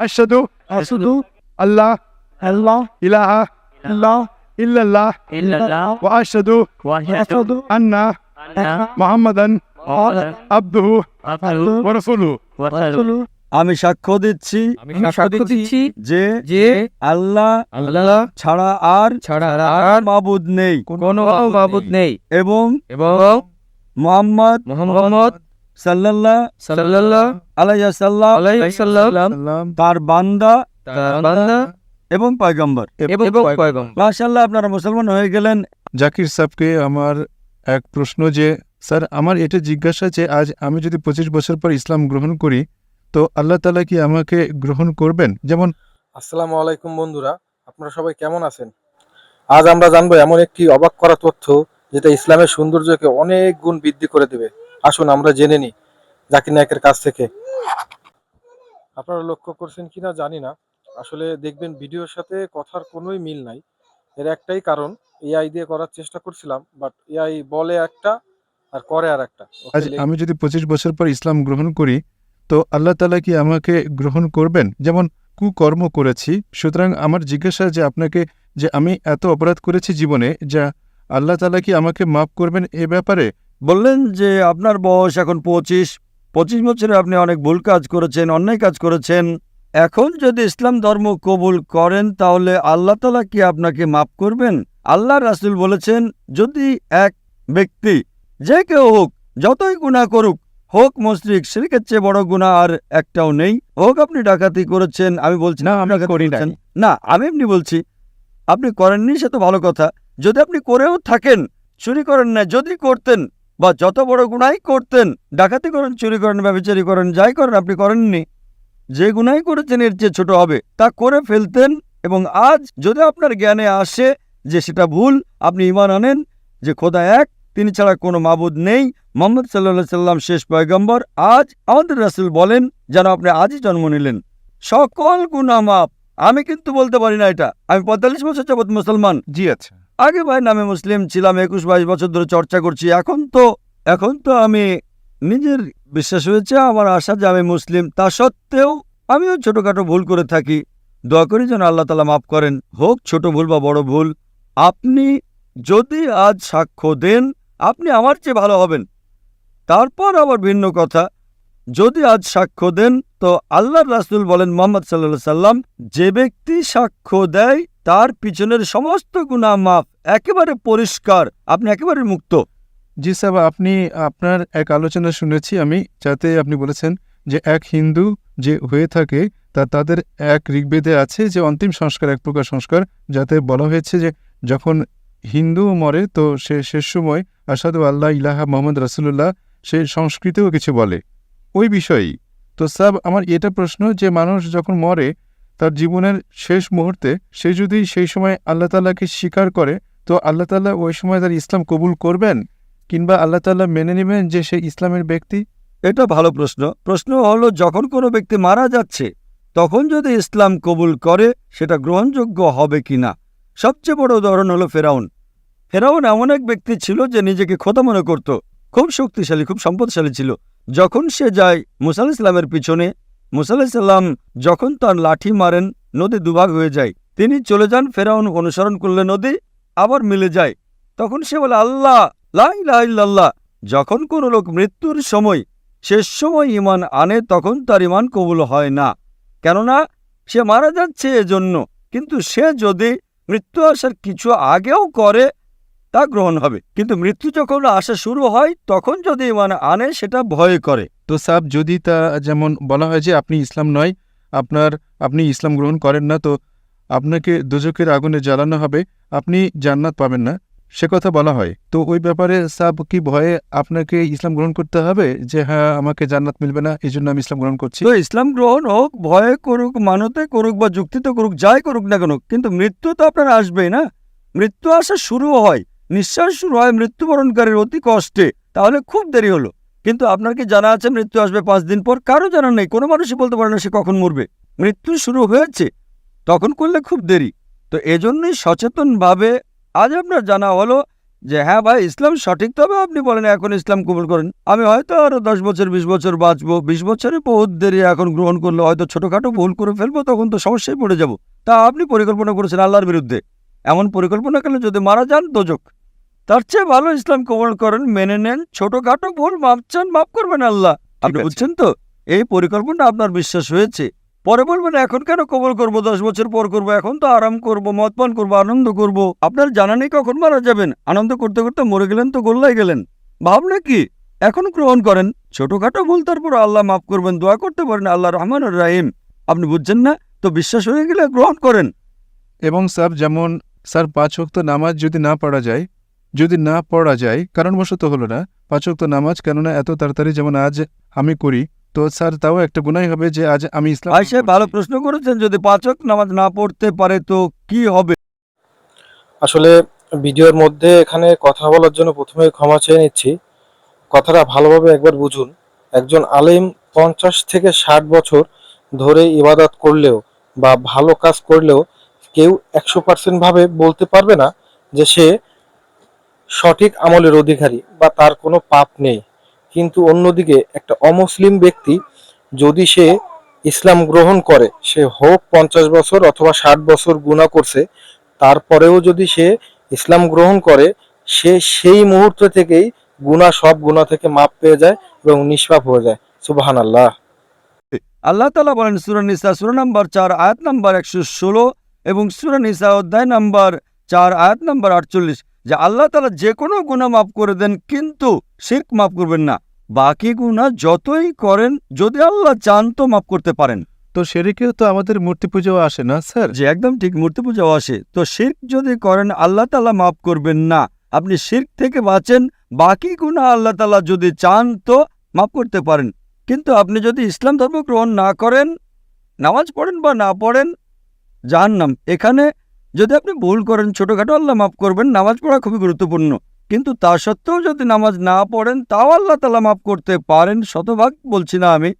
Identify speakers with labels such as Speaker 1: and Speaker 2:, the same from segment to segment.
Speaker 1: আশহাদু
Speaker 2: আশুদু
Speaker 1: আল্লাহ
Speaker 2: আল্লাহ
Speaker 1: ইলাহা
Speaker 2: আল্লাহ
Speaker 1: ইল্লাল্লাহ
Speaker 2: ইল্লাল্লাহ
Speaker 1: ওয়া আশহাদু
Speaker 2: আশুদু
Speaker 1: আন্না
Speaker 2: আন্না
Speaker 1: মুহাম্মাদান আবদুহু
Speaker 2: আবদুহু
Speaker 1: ওয়া রাসূলুহু
Speaker 3: আমি সাক্ষ্য দিচ্ছি
Speaker 2: আমি সাক্ষ্য দিচ্ছি
Speaker 3: যে
Speaker 2: যে
Speaker 3: আল্লাহ
Speaker 2: আল্লাহ
Speaker 3: ছাড়া আর
Speaker 2: ছাড়া
Speaker 3: আর
Speaker 2: আর
Speaker 3: মাবুদ নেই।
Speaker 2: কোনো মাবুদ নেই।
Speaker 3: এবং
Speaker 2: এবং
Speaker 3: মোহাম্মদ
Speaker 2: মুহাম্মদ
Speaker 3: সাল্লাল্লাহ
Speaker 2: সাল্লাল্লাহু
Speaker 3: আলাইসাল্লাম
Speaker 2: আলাইহি সাল্লাম
Speaker 3: তার বান্দা
Speaker 2: তার বান্দা
Speaker 3: এবং পয়গম্বর।
Speaker 2: এবং পয়গম্বর।
Speaker 3: মাশাআল্লাহ আপনারা মুসলমান হয়ে গেলেন।
Speaker 1: জাকির সাহেবকে আমার এক প্রশ্ন যে স্যার আমার এটা জিজ্ঞাসা যে আজ আমি যদি পঁচিশ বছর পর ইসলাম গ্রহণ করি তো আল্লাহ তালা কি আমাকে গ্রহণ করবেন? যেমন
Speaker 4: আসসালামু আলাইকুম বন্ধুরা আপনারা সবাই কেমন আছেন? আজ আমরা জানব এমন একটি অবাক করা তথ্য যেটা ইসলামের সৌন্দর্যকে অনেক গুণ বৃদ্ধি করে দেবে। আসুন আমরা জেনে নিই জাকির নায়কের কাছ থেকে। আপনারা লক্ষ্য করছেন কিনা জানি না। আসলে দেখবেন ভিডিওর সাথে কথার কোনোই মিল নাই। এর একটাই কারণ এআই দিয়ে করার চেষ্টা করছিলাম বাট এআই বলে একটা আর করে আর একটা। লে-
Speaker 1: আমি যদি পঁচিশ বছর পর ইসলাম গ্রহণ করি তো আল্লাহ তালা কি আমাকে গ্রহণ করবেন? যেমন কুকর্ম করেছি সুতরাং আমার জিজ্ঞাসা যে আপনাকে যে আমি এত অপরাধ করেছি জীবনে যা আল্লাহ তালা কি আমাকে মাফ করবেন এ ব্যাপারে?
Speaker 3: বললেন যে আপনার বয়স এখন পঁচিশ পঁচিশ বছরে আপনি অনেক ভুল কাজ করেছেন অন্যায় কাজ করেছেন। এখন যদি ইসলাম ধর্ম কবুল করেন তাহলে আল্লাহ তালা কি আপনাকে মাফ করবেন? আল্লাহ রাসুল বলেছেন যদি এক ব্যক্তি যে কেউ হোক যতই গুণা করুক হোক মসজিদ শিরকের চেয়ে বড় গুণা আর একটাও নেই। হোক আপনি ডাকাতি করেছেন আমি বলছি
Speaker 1: না,
Speaker 3: ডাকাতি
Speaker 1: করি।
Speaker 3: না আমি এমনি বলছি আপনি করেননি সে তো ভালো কথা। যদি আপনি করেও থাকেন চুরি করেন না যদি করতেন বা যত বড় গুণাই করতেন, ডাকাতি করেন, চুরি করেন, ব্যবচারি করেন, যাই করেন, আপনি করেননি। যে গুণাই করেছেন, এর চেয়ে ছোট হবে। তা করে ফেলতেন এবং আজ যদি আপনার জ্ঞানে আসে যে সেটা ভুল, আপনি ইমান আনেন, যে খোদা এক, তিনি ছাড়া কোনো মাবুদ নেই। মোহাম্মদ সাল্লাহ সাল্লাম শেষ পয়গম্বর, আজ আমাদের রাসুল বলেন যেন আপনি আজই জন্ম নিলেন। সকল গুণা মাপ আমি কিন্তু বলতে পারি না এটা। আমি পঁয়তাল্লিশ বছর যাবৎ মুসলমান।
Speaker 1: জি আচ্ছা।
Speaker 3: আগে ভাই নামে মুসলিম ছিলাম, একুশ বাইশ বছর ধরে চর্চা করছি। এখন তো এখন তো আমি নিজের বিশ্বাস হয়েছে, আমার আশা যে আমি মুসলিম। তা সত্ত্বেও আমিও ছোটখাটো ভুল করে থাকি। দয়া করি যেন আল্লাহ তালা মাফ করেন। হোক, ছোট ভুল বা বড় ভুল, আপনি যদি আজ সাক্ষ্য দেন, আপনি আমার চেয়ে ভালো হবেন। তারপর আবার ভিন্ন কথা, যদি আজ সাক্ষ্য দেন, তো আল্লাহ রাসুল বলেন মোহাম্মদ সাল্লা সাল্লাম যে ব্যক্তি সাক্ষ্য দেয় তার পিছনের সমস্ত গুণা মাফ একেবারে পরিষ্কার, আপনি একেবারে মুক্ত।
Speaker 1: জি সাহেব, আপনি, আপনার এক আলোচনা শুনেছি আমি, যাতে আপনি বলেছেন যে এক হিন্দু যে হয়ে থাকে, তা তাদের এক ঋগ্বেদে আছে যে অন্তিম সংস্কার, এক প্রকার সংস্কার, যাতে বলা হয়েছে যে যখন হিন্দু মরে, তো সে শেষ সময় আসাদু আল্লাহ ইলাহা মোহাম্মদ রাসুল্লাহ সে সংস্কৃতেও কিছু বলে। ওই বিষয়েই। তো সাব আমার এটা প্রশ্ন যে মানুষ যখন মরে তার জীবনের শেষ মুহূর্তে সে যদি সেই সময় আল্লাহ তাল্লাহকে স্বীকার করে, তো আল্লাহ তাল্লাহ ওই সময় তার ইসলাম কবুল করবেন? কিংবা আল্লাহ তাল্লাহ মেনে নেবেন যে সে ইসলামের ব্যক্তি?
Speaker 3: এটা ভালো প্রশ্ন। প্রশ্ন হলো, যখন কোনো ব্যক্তি মারা যাচ্ছে, তখন যদি ইসলাম কবুল করে, সেটা গ্রহণযোগ্য হবে কিনা? সবচেয়ে বড় উদাহরণ হলো ফেরাউন। ফেরাউন এমন এক ব্যক্তি ছিল যে নিজেকে খোদা মনে করত। খুব শক্তিশালী, খুব সম্পদশালী ছিল। যখন সে যায় মুসা ইসলামের পিছনে মুসা ইসলাম যখন তার লাঠি মারেন, নদী দুভাগ হয়ে যায়। তিনি চলে যান, ফেরাউন অনুসরণ করলে নদী আবার মিলে যায়। তখন সে বলে, আল্লাহ লাই ইল্লাল্লাহ। যখন কোনো লোক মৃত্যুর সময়, শেষ সময় ইমান আনে, তখন তার ইমান কবুল হয় না। কেননা, সে মারা যাচ্ছে এজন্য। কিন্তু সে যদি মৃত্যু আসার কিছু আগেও করে, তা গ্রহণ হবে। কিন্তু মৃত্যু যখন আসা শুরু হয়, তখন যদি ইমান আনে, সেটা ভয় করে।
Speaker 1: তো সাব, যদি তা যেমন বলা হয় যে আপনি ইসলাম নয়, আপনার, আপনি ইসলাম গ্রহণ করেন না, তো আপনাকে দুজকের আগুনে জ্বালানো হবে, আপনি জান্নাত পাবেন না। সে কথা বলা হয়। তো ওই ব্যাপারে সাব, কি ভয়ে আপনাকে ইসলাম গ্রহণ করতে হবে? যে হ্যাঁ আমাকে জান্নাত মিলবে না এই জন্য আমি ইসলাম গ্রহণ করছি।
Speaker 3: তো ইসলাম গ্রহণ হোক, ভয়ে করুক, মানতে করুক বা যুক্তিতে করুক, যাই করুক না কেন, কিন্তু মৃত্যু তো আপনার আসবেই না। মৃত্যু আসা শুরু হয়, নিঃশ্বাস শুরু হয় মৃত্যুবরণকারীর অতি কষ্টে, তাহলে খুব দেরি হলো। কিন্তু আপনার কি জানা আছে মৃত্যু আসবে পাঁচ দিন পর? কারও জানা নেই। কোনো মানুষই বলতে পারে না সে কখন মরবে। মৃত্যু শুরু হয়েছে। তখন করলে খুব দেরি। তো এজন্যই সচেতনভাবে আজ আপনার জানা হলো যে হ্যাঁ ভাই, ইসলাম সঠিক। তবে আপনি বলেন, এখন ইসলাম কবুল করেন। আমি হয়তো আরও দশ বছর, বিশ বছর বাঁচবো। বিশ বছরে বহুত দেরি এখন গ্রহণ করলে হয়তো ছোটখাটো ভুল করে ফেলব, তখন তো সমস্যায় পড়ে যাব। তা আপনি পরিকল্পনা করেছেন আল্লাহর বিরুদ্ধে। এমন পরিকল্পনা করলে যদি মারা যান, দোজক। তার চেয়ে ভালো ইসলাম কবল করেন মেনে নেন ছোটখাটো ভুল মাপ চান মাফ করবেন আল্লাহ। আপনি। বুঝছেন তো? এই পরিকল্পনা আপনার বিশ্বাস হয়েছে। পরে বলবেন এখন কেন কবল করব? দশ বছর পর করব এখন তো আরাম করব মদ পান করব আনন্দ করব। আপনার জানা নেই কখন মারা যাবেন। আনন্দ করতে করতে মরে গেলেন তো গোল্লাই গেলেন। ভাবলে কি? এখন গ্রহণ করেন। ছোটখাটো ভুল তারপর আল্লাহ মাফ করবেন দোয়া করতে পারেন আল্লাহ রহমান রাহিম। আপনি বুঝছেন না? তো বিশ্বাস হয়ে গেলে গ্রহণ করেন।
Speaker 1: এবং স্যার যেমন স্যার পাঁচ ওয়াক্ত নামাজ যদি না পড়া যায় যদি না পড়া যায় কারণবশত হলো না। পাঁচ তো নামাজ কেননা এত তাড়াতাড়ি যেমন আজ আমি করি তো স্যার তাও একটা গুনাই হবে যে আজ আমি ইসলাম
Speaker 3: আয়সা ভালো প্রশ্ন করেছেন। যদি পাচক নামাজ না পড়তে পারে তো কি হবে?
Speaker 4: আসলে ভিডিওর মধ্যে এখানে কথা বলার জন্য প্রথমে ক্ষমা চেয়ে নিচ্ছি। কথাটা ভালোভাবে একবার বুঝুন। একজন আলেম পঞ্চাশ থেকে ষাট বছর ধরে ইবাদত করলেও বা ভালো কাজ করলেও কেউ একশো পার্সেন্ট ভাবে বলতে পারবে না যে সে সঠিক আমলের অধিকারী বা তার কোনো পাপ নেই। কিন্তু অন্যদিকে একটা অমুসলিম ব্যক্তি যদি সে ইসলাম গ্রহণ করে, সে হোক পঞ্চাশ বছর অথবা ষাট বছর গুণা করছে, তারপরেও যদি সে ইসলাম গ্রহণ করে, সে সেই মুহূর্ত থেকেই গুণা সব গুণা থেকে মাপ পেয়ে যায় এবং নিষ্পাপ হয়ে যায়। সুবাহান আল্লাহ
Speaker 3: আল্লাহ তালা বলেন, সুরা নিসা, সুরা নাম্বার চার, আয়াত নাম্বার একশো ষোলো এবং সুরা নিসা অধ্যায় নাম্বার চার, আয়াত নাম্বার আটচল্লিশ। যে আল্লাহ তালা যে কোনো গুণা মাফ করে দেন কিন্তু শির্ক মাফ করবেন না। বাকি গুণা যতই করেন যদি আল্লাহ চান তো মাফ করতে পারেন।
Speaker 1: তো সেদিকেও তো আমাদের মূর্তি পুজো আসে না স্যার?
Speaker 3: যে একদম ঠিক মূর্তি পূজাও আসে। তো শির্ক যদি করেন আল্লাহ তালা মাফ করবেন না। আপনি শির্ক থেকে বাঁচেন বাকি গুণা আল্লাহ তালা যদি চান তো মাফ করতে পারেন। কিন্তু আপনি যদি ইসলাম ধর্ম গ্রহণ না করেন নামাজ পড়েন বা না পড়েন জাহান্নাম। এখানে যদি আপনি ভুল করেন ছোটোখাটো, আল্লাহ মাফ করবেন, নামাজ পড়া খুবই গুরুত্বপূর্ণ। কিন্তু তা সত্ত্বেও যদি নামাজ না পড়েন, তাও আল্লাহ তালা মাফ করতে পারেন, শতভাগ বলছি না আমি।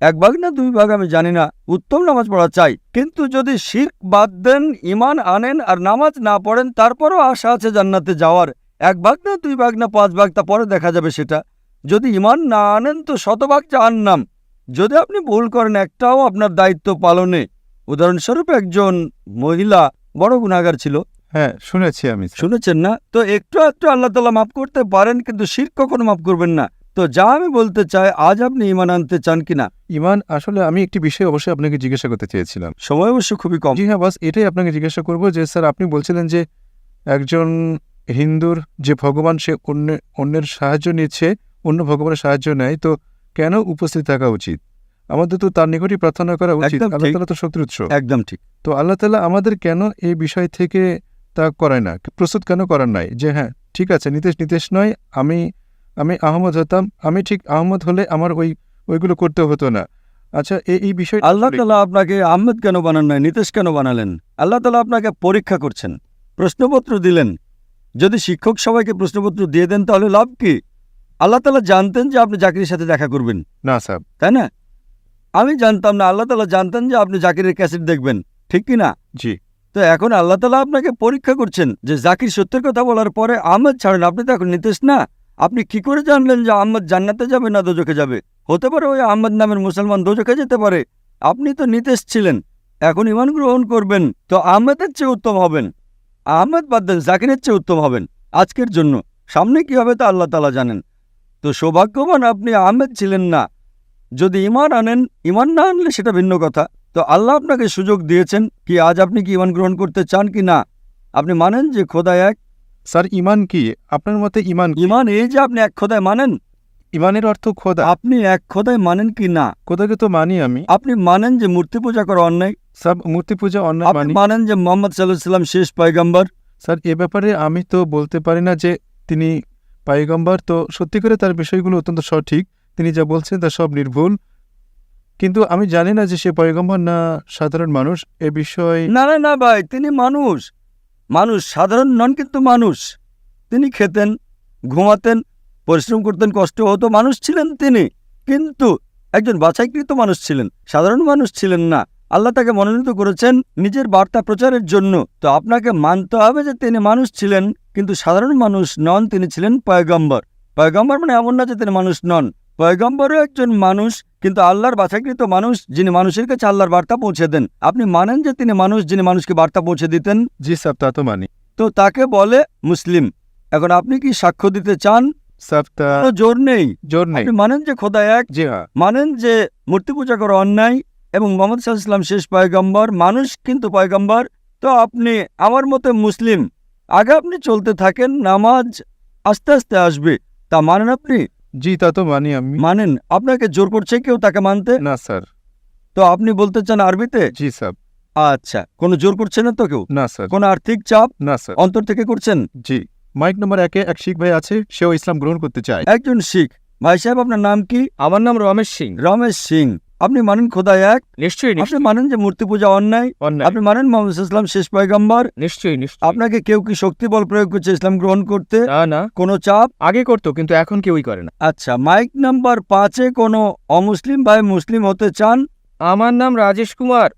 Speaker 3: এক ভাগ না দুই ভাগ আমি জানি না, উত্তম নামাজ পড়া চাই। কিন্তু যদি শির্ক বাদ দেন ইমান আনেন আর নামাজ না পড়েন, তারপরও আশা আছে জান্নাতে যাওয়ার। এক ভাগ না দুই ভাগ না পাঁচ ভাগ, তা পরে দেখা যাবে সেটা। যদি ইমান না আনেন, তো শতভাগ জাহান্নাম। যদি আপনি ভুল করেন, একটাও আপনার দায়িত্ব পালনে। উদাহরণস্বরূপ একজন মহিলা বড় গুণাগার ছিল।
Speaker 1: হ্যাঁ শুনেছি আমি
Speaker 3: শুনেছেন না? তো একটু একটু আল্লাহ তালা মাফ করতে পারেন কিন্তু শির কখনো মাফ করবেন না। তো যা আমি বলতে চাই আজ আপনি ইমান আনতে চান কিনা?
Speaker 1: ইমান আসলে আমি একটি বিষয় অবশ্যই আপনাকে জিজ্ঞাসা করতে চেয়েছিলাম।
Speaker 3: সময় অবশ্য খুবই কম।
Speaker 1: জি হ্যাঁ বাস এটাই আপনাকে জিজ্ঞাসা করব যে স্যার আপনি বলছিলেন যে একজন হিন্দুর যে ভগবান সে অন্য অন্যের সাহায্য নিচ্ছে অন্য ভগবানের সাহায্য নেয় তো কেন উপস্থিত থাকা উচিত? আমাদের তো তার নিকটই প্রার্থনা করা উচিত। আল্লাহ তালা তো শক্তির উৎস।
Speaker 3: একদম ঠিক।
Speaker 1: তো আল্লাহ তালা আমাদের কেন এই বিষয় থেকে তা করায় না? প্রস্তুত কেন করার নাই? যে হ্যাঁ ঠিক আছে নিতেশ নিতেশ নয় আমি আমি আহমদ হতাম আমি ঠিক আহমদ হলে আমার ওই ওইগুলো করতে হতো না। আচ্ছা এই এই বিষয়
Speaker 3: আল্লাহ তালা আপনাকে আহমেদ কেন বানান নাই নিতেশ কেন বানালেন? আল্লাহ তালা আপনাকে পরীক্ষা করছেন প্রশ্নপত্র দিলেন। যদি শিক্ষক সবাইকে প্রশ্নপত্র দিয়ে দেন তাহলে লাভ কি? আল্লাহ তালা জানতেন যে আপনি চাকরির সাথে দেখা করবেন।
Speaker 1: না স্যার।
Speaker 3: তাই না? আমি জানতাম না আল্লাহ তালা জানতেন যে আপনি জাকিরের ক্যাসেট দেখবেন ঠিক কি না?
Speaker 1: জি।
Speaker 3: তো এখন আল্লাহ তালা আপনাকে পরীক্ষা করছেন যে জাকির সত্যের কথা বলার পরে আহমদ ছাড়েন আপনি তো এখন নিতেশ না। আপনি কি করে জানলেন যে আহমদ জান্নাতে যাবে না দোজখে যাবে? হতে পারে ওই আহমদ নামের মুসলমান দোজখে যেতে পারে। আপনি তো নিতেশ ছিলেন এখন ইমান গ্রহণ করবেন তো আহমেদের চেয়ে উত্তম হবেন। আহমেদ বাদ দেন জাকিরের চেয়ে উত্তম হবেন আজকের জন্য। সামনে কি হবে তা আল্লাহ তালা জানেন। তো সৌভাগ্যবান আপনি আহমেদ ছিলেন না যদি ইমান আনেন ইমান না আনলে সেটা ভিন্ন কথা। তো আল্লাহ আপনাকে সুযোগ দিয়েছেন কি আজ আপনি কি ইমান গ্রহণ করতে চান কি না? আপনি মানেন যে খোদায় এক।
Speaker 1: স্যার ইমান কি? আপনার মতে ইমান
Speaker 3: ইমান এই যে আপনি এক খোদায় মানেন।
Speaker 1: ইমানের অর্থ খোদা।
Speaker 3: আপনি এক খোদায় মানেন কি না?
Speaker 1: খোদাকে তো মানি আমি।
Speaker 3: আপনি মানেন যে মূর্তি পূজা করা অন্যায়।
Speaker 1: সব মূর্তি পূজা অন্যায়
Speaker 3: আপনি মানেন যে মোহাম্মদ সাল্লাহ সাল্লাম শেষ পয়গাম্বর।
Speaker 1: স্যার এ ব্যাপারে আমি তো বলতে পারি না যে তিনি পাইগম্বর তো সত্যি করে তার বিষয়গুলো অত্যন্ত সঠিক। তিনি যা বলছেন তা সব নির্ভুল। কিন্তু আমি জানি না যে সে পয়গম্বর না সাধারণ মানুষ, এ বিষয়ে
Speaker 3: না না না ভাই, তিনি মানুষ। মানুষ, সাধারণ নন কিন্তু মানুষ। তিনি খেতেন, ঘুমাতেন, পরিশ্রম করতেন, কষ্ট হতো, মানুষ ছিলেন তিনি। কিন্তু একজন বাছাইকৃত মানুষ ছিলেন, সাধারণ মানুষ ছিলেন না। আল্লাহ তাকে মনোনীত করেছেন নিজের বার্তা প্রচারের জন্য। তো আপনাকে মানতে হবে যে তিনি মানুষ ছিলেন, কিন্তু সাধারণ মানুষ নন, তিনি ছিলেন পয়গম্বর। পয়গম্বর মানে এমন না যে তিনি মানুষ নন। পয়গম্বরও একজন মানুষ কিন্তু আল্লাহর বাছাকৃত মানুষ যিনি মানুষের কাছে আল্লাহর বার্তা পৌঁছে দেন। আপনি মানেন যে তিনি মানুষ যিনি মানুষকে বার্তা পৌঁছে দিতেন?
Speaker 1: জি সাহেব তা তো মানি।
Speaker 3: তো তাকে বলে মুসলিম। এখন আপনি কি সাক্ষ্য দিতে চান? জোর নেই।
Speaker 1: জোর নেই।
Speaker 3: মানেন যে খোদা এক
Speaker 1: জি হ্যাঁ।
Speaker 3: মানেন যে মূর্তি পূজা করা অন্যায় এবং মোহাম্মদ সাহা ইসলাম শেষ পয়গম্বর মানুষ কিন্তু পয়গম্বর। তো আপনি আমার মতে মুসলিম। আগে আপনি চলতে থাকেন নামাজ আস্তে আস্তে আসবে। তা মানেন আপনি?
Speaker 1: জি তা তো মানি আমি।
Speaker 3: মানেন আপনাকে জোর করছে কেউ তাকে মানতে?
Speaker 1: না স্যার।
Speaker 3: তো আপনি বলতে চান আরবিতে?
Speaker 1: জি স্যার।
Speaker 3: আচ্ছা কোনো জোর করছে না তো কেউ?
Speaker 1: না স্যার।
Speaker 3: কোনো আর্থিক চাপ?
Speaker 1: না স্যার।
Speaker 3: অন্তর থেকে করছেন?
Speaker 1: জি। মাইক নম্বর একে এক শিখ ভাই আছে সেও ইসলাম গ্রহণ করতে চায়।
Speaker 3: একজন শিখ। ভাই সাহেব আপনার নাম কি?
Speaker 2: আমার নাম রমেশ সিং।
Speaker 3: রমেশ সিং। আপনি মানেন খোদা এক।
Speaker 2: নিশ্চয়ই
Speaker 3: আপনি মানেন যে মূর্তি পূজা অন্যায়।
Speaker 2: অন্যায়।
Speaker 3: আপনি মানেন মোহাম্মদ ইসলাম শেষ পয়গম্বর।
Speaker 2: নিশ্চয়ই
Speaker 3: আপনাকে কেউ কি শক্তি বল প্রয়োগ করছে ইসলাম গ্রহণ করতে?
Speaker 2: না না।
Speaker 3: কোনো চাপ?
Speaker 2: আগে করতো কিন্তু এখন কেউই করে না।
Speaker 3: আচ্ছা মাইক নাম্বার পাঁচে কোনো অমুসলিম ভাই মুসলিম হতে চান?
Speaker 2: আমার নাম রাজেশ কুমার।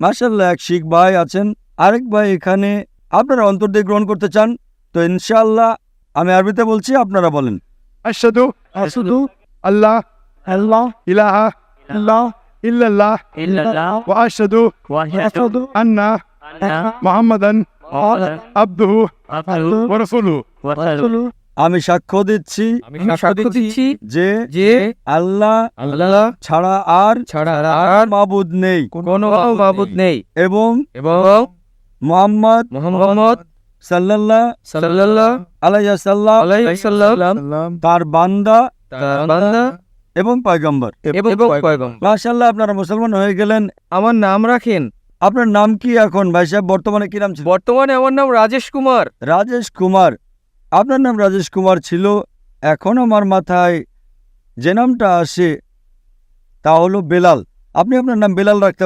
Speaker 3: মার্শাল্লাহ এক শিখ ভাই আছেন। আরেক ভাই এখানে আপনারা অন্তর দিয়ে গ্রহণ করতে চান? তো ইনশাআল্লাহ আমি আরবিতে বলছি আপনারা বলেন।
Speaker 1: আশহাদু
Speaker 2: আসুদু
Speaker 1: আল্লাহ
Speaker 2: আল্লাহ
Speaker 1: ইলাহা
Speaker 2: আল্লাহ
Speaker 1: ইল্লাল্লাহ
Speaker 2: ইল্লাল্লাহ
Speaker 1: ওয়া আশহাদু
Speaker 2: ওয়া আশহাদু
Speaker 1: আন্না
Speaker 2: আন্না
Speaker 1: মুহাম্মাদান আবদুহু
Speaker 2: আবদুহু
Speaker 1: ওয়া রাসূলুহু
Speaker 2: ওয়া রাসূলুহু
Speaker 3: আমি সাক্ষ্য দিচ্ছি
Speaker 2: আমি সাক্ষ্য দিচ্ছি
Speaker 3: যে
Speaker 2: যে
Speaker 3: আল্লাহ
Speaker 2: আল্লাহ
Speaker 3: ছাড়া আর
Speaker 2: ছাড়া আর
Speaker 3: মাবুদ নেই।
Speaker 2: কোনো মাবুদ নেই।
Speaker 3: এবং
Speaker 2: এবং
Speaker 3: মোহাম্মদ
Speaker 2: মুহাম্মদ
Speaker 3: সাল্লাল্লাহ
Speaker 2: সাল্লাল্লাহু
Speaker 3: আলাইসাল্লাম
Speaker 2: আলাইহি ওয়াসাল্লাম
Speaker 1: সালাম
Speaker 3: তার বান্দা
Speaker 2: তার বান্দা
Speaker 3: এবং পয়গম্বর।
Speaker 2: এবং
Speaker 3: মাশাল্লাহ আপনারা মুসলমান হয়ে গেলেন।
Speaker 2: আমার নাম রাখেন।
Speaker 3: আপনার নাম কি এখন? ভাই সাহেব বর্তমানে কি নাম ছিল?
Speaker 2: বর্তমানে আমার নাম রাজেশ কুমার।
Speaker 3: রাজেশ কুমার। আপনার নাম রাজেশ কুমার ছিল। এখন আমার মাথায় যে নামটা আসে তা হলো বেলাল। আপনি আপনার নাম বেলাল রাখতে